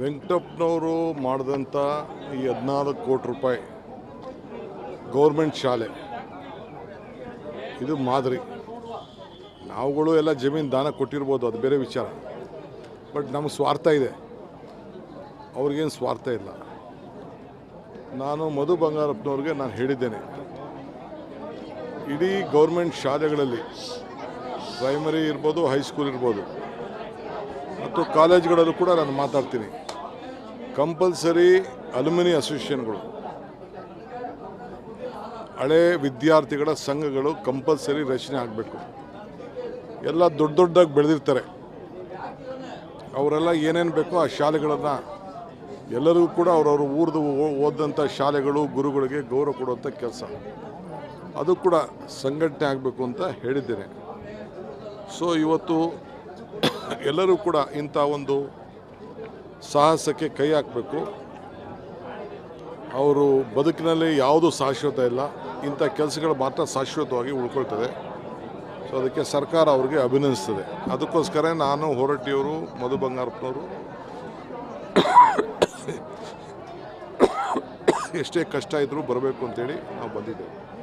ವೆಂಕಟಪ್ಪನವರು ಮಾಡಿದಂಥ ಈ ಹದಿನಾಲ್ಕು ಕೋಟಿ ರೂಪಾಯಿ ಗೌರ್ಮೆಂಟ್ ಶಾಲೆ. ಇದು ಮಾದರಿ. ನಾವುಗಳು ಎಲ್ಲ ಜಮೀನು ದಾನ ಕೊಟ್ಟಿರ್ಬೋದು, ಅದು ಬೇರೆ ವಿಚಾರ. ಬಟ್ ನಮಗೆ ಸ್ವಾರ್ಥ ಇದೆ. ಅವ್ರಿಗೇನು ಸ್ವಾರ್ಥ ಇಲ್ಲ. ನಾನು ಮಧು ಬಂಗಾರಪ್ಪನವ್ರಿಗೆ ನಾನು ಹೇಳಿದ್ದೇನೆ. ಇಡೀ ಗೌರ್ಮೆಂಟ್ ಶಾಲೆಗಳಲ್ಲಿ ಪ್ರೈಮರಿ ಇರ್ಬೋದು, ಹೈಸ್ಕೂಲ್ ಇರ್ಬೋದು, ಮತ್ತು ಕಾಲೇಜ್ಗಳಲ್ಲೂ ಕೂಡ ನಾನು ಮಾತಾಡ್ತೀನಿ. ಕಂಪಲ್ಸರಿ ಅಲ್ಯುಮಿನಿ ಅಸೋಸಿಯೇಷನ್ಗಳು, ಹಳೆ ವಿದ್ಯಾರ್ಥಿಗಳ ಸಂಘಗಳು ಕಂಪಲ್ಸರಿ ರಚನೆ ಆಗಬೇಕು. ಎಲ್ಲ ದೊಡ್ಡ ದೊಡ್ಡದಾಗಿ ಬೆಳೆದಿರ್ತಾರೆ. ಅವರೆಲ್ಲ ಏನೇನು ಬೇಕೋ ಆ ಶಾಲೆಗಳನ್ನು ಎಲ್ಲರಿಗೂ ಕೂಡ ಅವರವ್ರ ಊರ್ದು ಓದಂಥ ಶಾಲೆಗಳು, ಗುರುಗಳಿಗೆ ಗೌರವ ಕೊಡುವಂಥ ಕೆಲಸ. ಅದು ಕೂಡ ಸಂಘಟನೆ ಆಗಬೇಕು ಅಂತ ಹೇಳಿದ್ದೇನೆ. ಸೊ ಇವತ್ತು ಎಲ್ಲರೂ ಕೂಡ ಇಂಥ ಒಂದು ಸಾಹಸಕ್ಕೆ ಕೈ ಹಾಕಬೇಕು. ಅವರು ಬದುಕಿನಲ್ಲಿ ಯಾವುದು ಶಾಶ್ವತ ಇಲ್ಲ. ಇಂಥ ಕೆಲಸಗಳು ಮಾತ್ರ ಶಾಶ್ವತವಾಗಿ ಉಳ್ಕೊಳ್ತದೆ. ಸೊ ಅದಕ್ಕೆ ಸರ್ಕಾರ ಅವ್ರಿಗೆ ಅಭಿನಂದಿಸ್ತದೆ. ಅದಕ್ಕೋಸ್ಕರ ನಾನು ಹೊರಟಿಯವರು ಮಧು ಬಂಗಾರಪ್ಪನವರು. ಎಷ್ಟೇ ಕಷ್ಟ ಇದ್ದರೂ ಬರಬೇಕು ಅಂತೇಳಿ ನಾವು ಬಂದಿದ್ದೇವೆ.